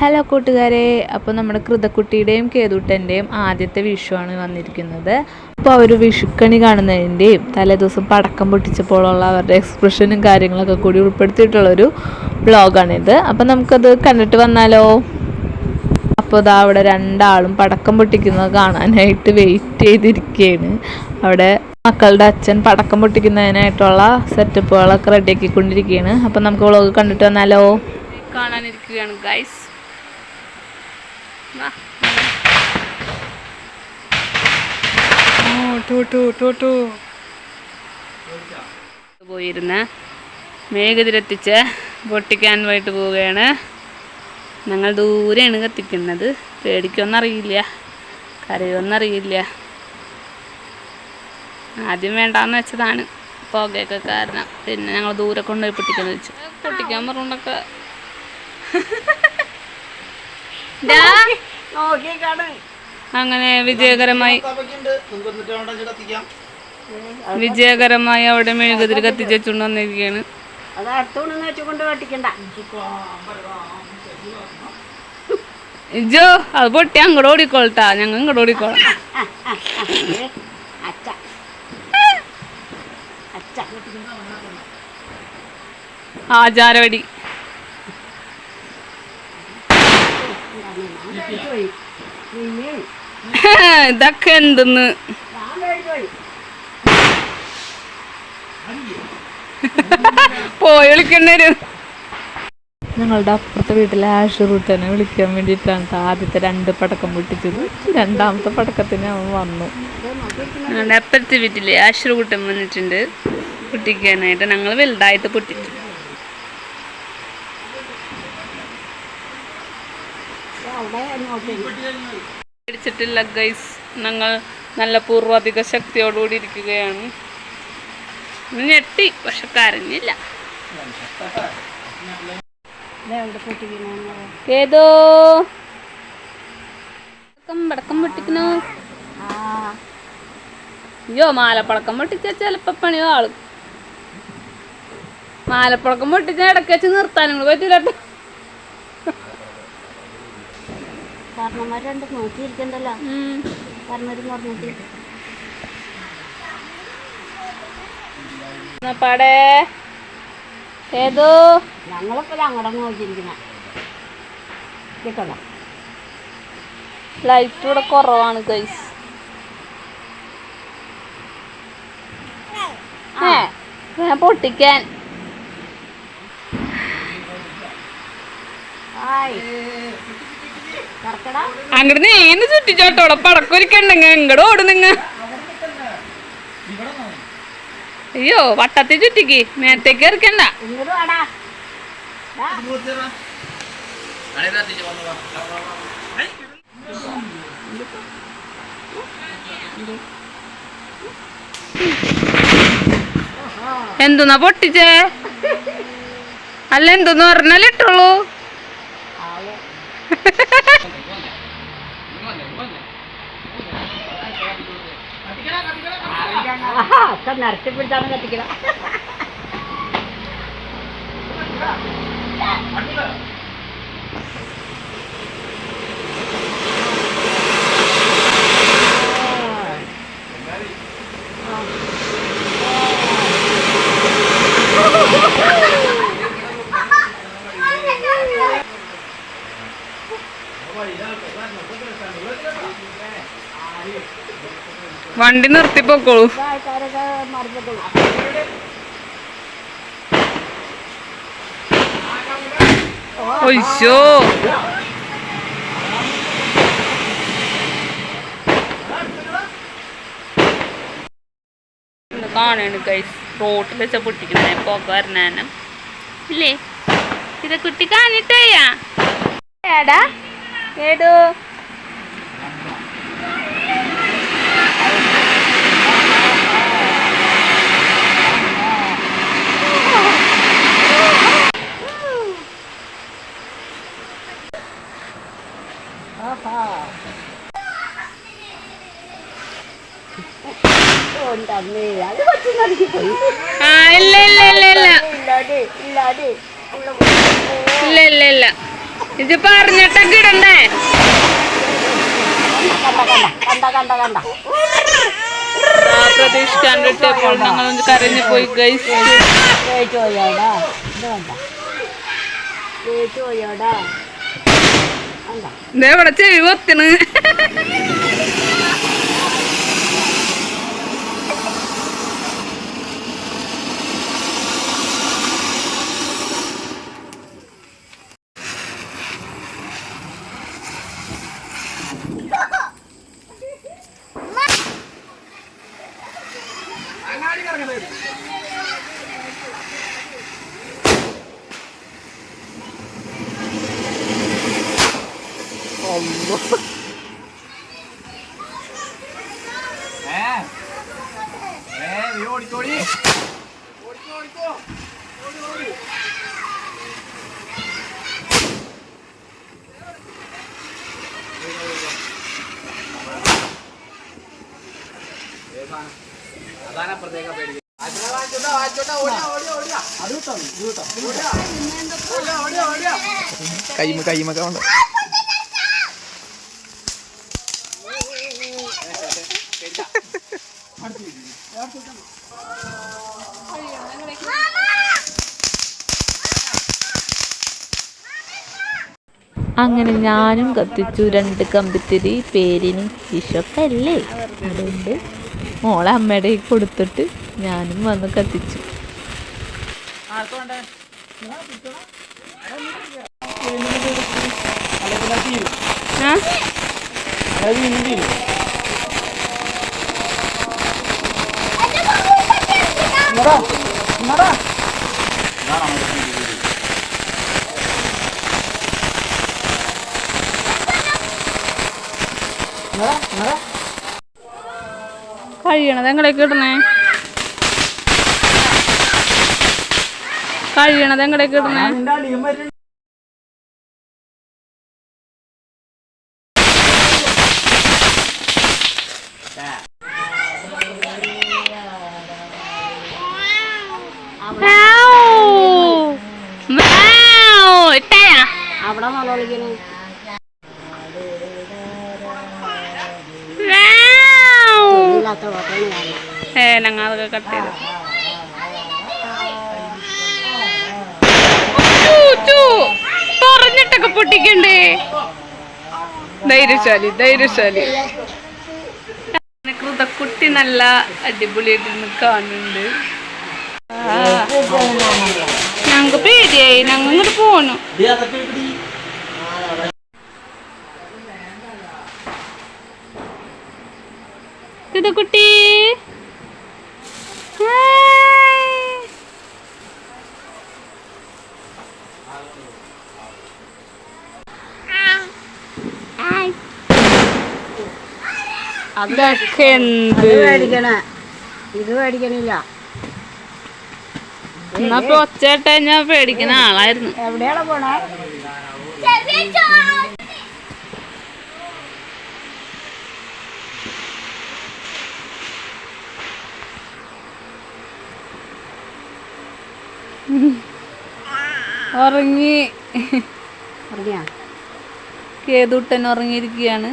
Hello കൂട്ടുകാരെ അപ്പോൾ നമ്മുടെ കൃതക്കുട്ടിയുടെയും കേതുട്ടന്റെയും ആദ്യത്തെ വിഷുവാണ് വന്നിരിക്കുന്നത്. അപ്പോൾ അവർ വിഷുക്കണി കാണുന്നതിന്റെയും തലേദിവസം പടക്കം പൊട്ടിച്ചപ്പോഴുള്ള അവരുടെ എക്സ്പ്രഷനും കാര്യങ്ങളൊക്കെ കൂടി ഉൾപ്പെടുത്തിയിട്ടുള്ളൊരു വ്ളോഗാണിത് അപ്പോൾ നമുക്കത് കണ്ടിട്ട് വന്നാലോ? അപ്പോൾ ഇതാ അവിടെ രണ്ടാളും പടക്കം പൊട്ടിക്കുന്നത് കാണാനായിട്ട് വെയിറ്റ് ചെയ്തിരിക്കുകയാണ് അവിടെ മക്കളുടെ അച്ഛൻ പടക്കം പൊട്ടിക്കുന്നതിനായിട്ടുള്ള സെറ്റപ്പുകളൊക്കെ റെഡിയാക്കിക്കൊണ്ടിരിക്കുകയാണ് അപ്പോൾ നമുക്ക് വ്ളോഗ് കണ്ടിട്ട് വന്നാലോ? കാണാനിരിക്കുകയാണ് ഗൈസ് പോയിരുന്ന. മേഘതിരെത്തിച്ച് പൊട്ടിക്കാൻ പോയിട്ട് പോവുകയാണ്. ഞങ്ങൾ ദൂരെയാണ് കത്തിക്കുന്നത്. പേടിക്കൊന്നറിയില്ല. കരയൊന്നറിയില്ല. ആദ്യം വേണ്ടാന്ന് വെച്ചതാണ്. പുകയൊക്കെ കാരണം. പിന്നെ ഞങ്ങൾ ദൂരെ കൊണ്ടുപോയി പൊട്ടിക്കാന്ന് വെച്ചു. പൊട്ടിക്കാൻ പറഞ്ഞൊക്കെ അങ്ങനെ വിജയകരമായി വിജയകരമായി അവിടെ മെഴുകുതിരി കത്തിച്ച് വെച്ചുകൊണ്ട് വന്നിരിക്കുകയാണ്. ഇജോ അത് പൊട്ടി അങ്ങോട്ട് ഓടിക്കോളട്ടാ. ഞങ്ങൾ ഇങ്ങോട്ട് ഓടിക്കോളാം. അച്ഛ അച്ഛ ആചാരവടി പോയി പിന്നെ ഇതൊക്കെ എന്തെന്ന്? പോയി വിളിക്കണ്ടൊരു വിളിക്കേണ്ടി ഞങ്ങളുടെ അപ്പുറത്തെ വീട്ടിലെ ആഷുറൂട്ടനെ വിളിക്കാൻ വേണ്ടിയിട്ടാണ് ട്ടോ ആദ്യത്തെ രണ്ട് പടക്കം പൊട്ടിച്ചത്. രണ്ടാമത്തെ പടക്കത്തിന് അവൻ വന്നു. ഞങ്ങളുടെ അപ്പുറത്തെ വീട്ടിൽ റൂട്ടൻ വന്നിട്ടുണ്ട്. പൊട്ടിക്കാനായിട്ട് ഞങ്ങൾ വലുതായിട്ട് പൊട്ടിച്ചു അവിടെ നോക്കി പിടിച്ചിട്ടില്ല ഗൈസ് ഞങ്ങൾ നല്ല പൂർവാധിക ശക്തിയോടുകൂടി ഇരിക്കുകയാണ്. ഞെട്ടി പക്ഷെ കരഞ്ഞില്ല. ഏതോ? പടക്കം പൊട്ടിക്കണോ? അയ്യോ മാലപ്പടക്കം പൊട്ടിച്ച ചിലപ്പോ പണിയോ ആൾ. മാലപ്പടക്കം പൊട്ടിച്ച ഇടയ്ക്ക് വെച്ച് നിർത്താനും കൂടി പറ്റൂല ട്ടോ. കാരണന്മാർ രണ്ട് നോക്കിയിരിക്കണ്ടല്ലോ. കാരണവരും പറഞ്ഞിട്ട് എന്നാ പാടേ? ഏതോ? ഞങ്ങളിപ്പോ അങ്ങോട്ട് നോക്കിയിരിക്കുന്ന. കേട്ടോ ലൈറ്റ് ഇവിടെ കുറവാണ് ഗൈസ് ഏ ഞാൻ പൊട്ടിക്കാൻ. ആയി. അങ്ങോട്ട് നീന്ന് ചുറ്റിച്ചോട്ടോടെ പടക്കൊരിക്കണ്ടെങ്ക എങ്ങടെ ഓടും നിങ്ങ അയ്യോ വട്ടത്തിൽ ചുറ്റിക്ക് മേത്തേക്ക് ഇറക്കണ്ട. എന്തുന്നാ പൊട്ടിച്ചേ? അല്ല എന്തെന്ന് പറഞ്ഞാൽ ഒക്കെ നിറച്ച് പിടിച്ചാണ് കത്തിക്കണ. വണ്ടി നിർത്തിപ്പോക്കോളൂ പോക്കോളൂ. ഒയ്യോ കാണാണ് ഗൈസ് റോട്ടിൽ വെച്ച പൊട്ടിക്കുന്നേ പുക വരണാനം ഇല്ലേ? ഇത് കുട്ടി കാണിട്ടയ്യാ. ഏടാ? ഏടോ ഉണ്ടമ്മേ അത് കൊച്ചു നടുക്കി പോയി ആ ഇല്ല ഇല്ല ഇല്ല. ഇത് പറഞ്ഞിട്ടൊക്കെ ഇടണ്ടേ കണ്ട കണ്ട കണ്ട പ്രതീക്ഷിക്കാണ്ടിട്ടപ്പോൾ ഞങ്ങൾ കരഞ്ഞു പോയി ഗൈസ് ഇത് കണ്ട തേച്ച് പോയോടാ ഓടി ഇതേ ഇവിടെ ചെവി ഒത്തിന് കൈമ കൈമൊക്കെ ഉണ്ട് അങ്ങനെ ഞാനും കത്തിച്ചു രണ്ട് കമ്പിത്തിരി പേരിന് വിഷക്കല്ലേ അതുകൊണ്ട് മോളെ അമ്മയുടെ കൊടുത്തിട്ട് ഞാനും വന്ന് കത്തിച്ചു. കഴിയണത് എങ്ങടേക്ക് ഇടണേ കഴിയണത് എങ്ങടേക്ക് ഇടണേ അവിടെ നല്ല ഇല്ലാത്ത കുഴപ്പമാണ് ഞാൻ ഏ ഞങ്ങൾ അതൊക്കെ കട്ട് ചെയ്ത്. പറഞ്ഞിട്ടൊക്കെ പൊട്ടിക്കണ്ടേ? ധൈര്യശാലി ധൈര്യശാലി. കൃതക്കുട്ടി നല്ല അടിപൊളിയായിട്ട് ഇന്ന് കാണുന്നുണ്ട്. ഞങ്ങക്ക് പേടിയായി. ഞങ്ങൾ ഇങ്ങോട്ട് പോണു കൃതക്കുട്ടി ഹായ് അതൊക്കെ എന്ത്? മേടിക്കണേ. ഇത് മേടിക്കണില്ല. എന്നാ ഇപ്പൊ ഒച്ചേട്ട ഞാൻ പേടിക്കുന്ന ആളായിരുന്നു. എവിടെയാണ് പോണേ? ഉറങ്ങി. കേതുട്ടൻ ഉറങ്ങിയിരിക്കുകയാണ്.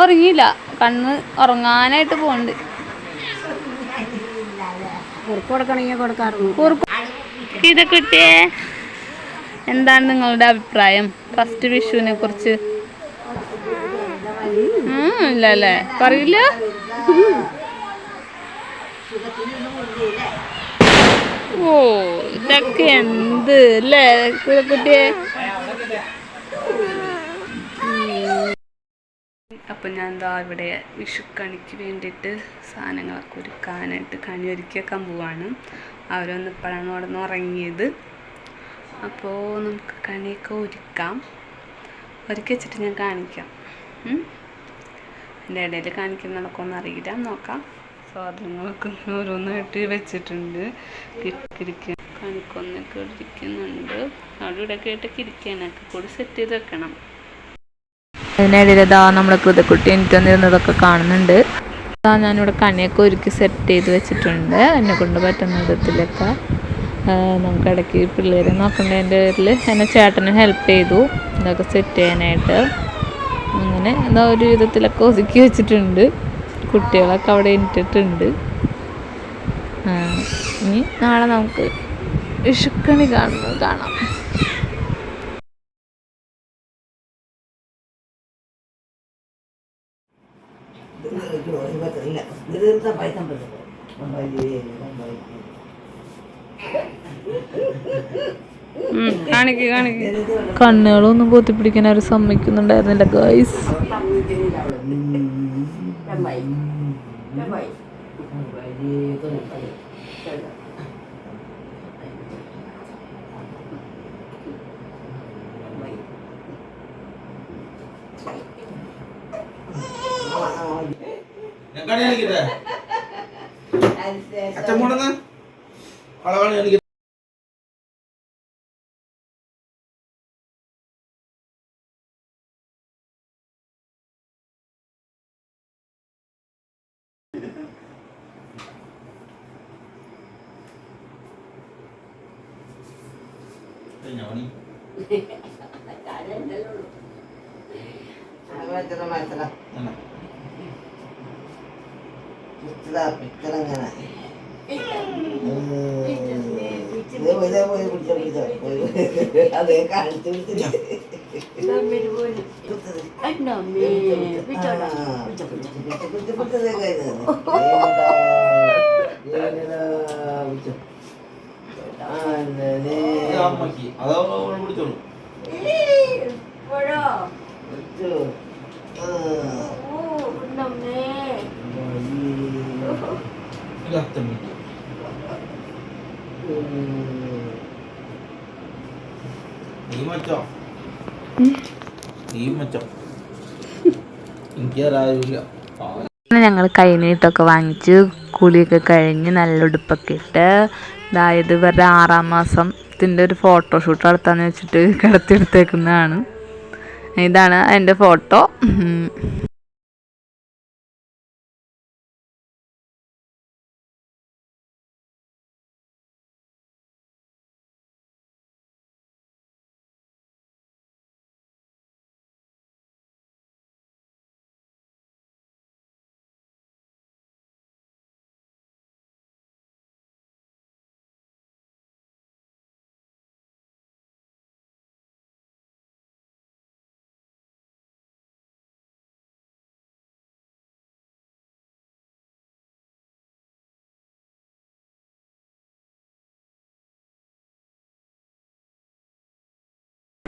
ഉറങ്ങിയില്ല. കണ്ണ് ഉറങ്ങാനായിട്ട് പോണ്ട് കൊടുക്കണമെങ്കിൽ കൊടുക്കാറുണ്ട് എന്താണ് നിങ്ങളുടെ അഭിപ്രായം? ഫസ്റ്റ് വിഷുവിനെ കുറിച്ച്. ഇല്ലല്ലേ ഇല്ല അല്ലേ? പറയില്ല? ഓ ഇതൊക്കെ എന്ത് അല്ലേ കുട്ടിയെ അപ്പം ഞാൻ എന്താ ഇവിടെ വിഷുക്കണിക്ക് വേണ്ടിയിട്ട് സാധനങ്ങളൊക്കെ ഒരുക്കാനായിട്ട് കണി ഒരുക്കിയേക്കാൻ പോവാണ് അവരൊന്ന് ഇപ്പോഴാണ് അവിടെ നിന്ന് ഉറങ്ങിയത്. അപ്പോൾ നമുക്ക് കണിയൊക്കെ ഒരുക്കാം. ഒരുക്കി വെച്ചിട്ട് ഞാൻ കാണിക്കാം. എന്റെ ഇടയിൽ കാണിക്കുന്നതൊക്കെ അറിയില്ല. നോക്കാം. സാധനങ്ങളൊക്കെ ഓരോന്നായിട്ട് വെച്ചിട്ടുണ്ട്. കിരിക്ക കണിക്കൊന്നൊക്കെ ഇരിക്കുന്നുണ്ട്. അവിടെ ഇവിടെ കേട്ടൊക്കെ ഇരിക്കാനൊക്കെ കൂടി സെറ്റ് ചെയ്ത് വെക്കണം. അതിനിടയിൽ ഇതാ നമ്മുടെ കൃതക്കുട്ടി എനിക്ക് വന്നിരുന്നതൊക്കെ കാണുന്നുണ്ട്. അതാ ഞാനിവിടെ കണിയൊക്കെ ഒരുക്കി സെറ്റ് ചെയ്ത് വെച്ചിട്ടുണ്ട്. എന്നെ കൊണ്ട് പറ്റുന്ന വിധത്തിലൊക്കെ. നമുക്ക് ഇടയ്ക്ക് പിള്ളേരെ നോക്കേണ്ടതിന്റെ പേരിൽ എന്നെ ചേട്ടന് ഹെൽപ്പ് ചെയ്തു. ഇതൊക്കെ സെറ്റ് ചെയ്യാനായിട്ട്. അങ്ങനെ എന്താ ഒരു വിധത്തിലൊക്കെ ഒതുക്കി വെച്ചിട്ടുണ്ട്. കുട്ടികളൊക്കെ അവിടെ ഇട്ടിട്ടുണ്ട്. ഇനി നാളെ നമുക്ക് വിഷുക്കണി കാണുന്നത് കാണാം. കാണിക്ക് കാണിക്ക്. കണ്ണുകളൊന്നും പൊത്തിപ്പിടിക്കാൻ അവർ സമ്മതിക്കുന്നുണ്ടായിരുന്നില്ല ഗൈസ് അച്ഛൻ പോണെന്ന് അളവാണ് എനിക്ക് ഞാനീ എന്നാ അതെ കാണിച്ചു ഇത് അമ്മയ്ക്ക് അതോ അവൾ പിടിച്ചോളൂ ഞങ്ങൾ കൈനീട്ടൊക്കെ വാങ്ങിച്ച് കുളിയൊക്കെ കഴിഞ്ഞ് നല്ല ഉടുപ്പൊക്കെ ഇട്ട് അതായത് ഇവരുടെ ആറാം മാസത്തിന്റെ ഒരു ഫോട്ടോഷൂട്ട് നടത്താന്ന് വെച്ചിട്ട് കിടത്തിയെടുത്തേക്കുന്നതാണ് ഇതാണ് എന്റെ ഫോട്ടോ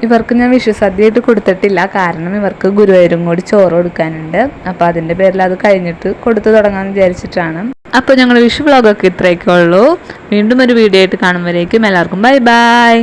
ഇവർക്ക് ഞാൻ വിഷുസദ്യയായിട്ട് കൊടുത്തിട്ടില്ല. കാരണം ഇവർക്ക് ഗുരുവായൂരും കൂടി ചോറ് കൊടുക്കാനുണ്ട്. അപ്പോൾ അതിന്റെ പേരിൽ അത് കഴിഞ്ഞിട്ട് കൊടുത്തു തുടങ്ങാമെന്ന് വിചാരിച്ചിട്ടാണ്. അപ്പോൾ ഞങ്ങൾ വിഷു വ്ളോഗൊക്കെ ഇത്രയൊക്കെ ഉള്ളൂ. വീണ്ടും ഒരു വീഡിയോ ആയിട്ട് കാണുമ്പോഴേക്കും എല്ലാവർക്കും ബൈ ബൈ.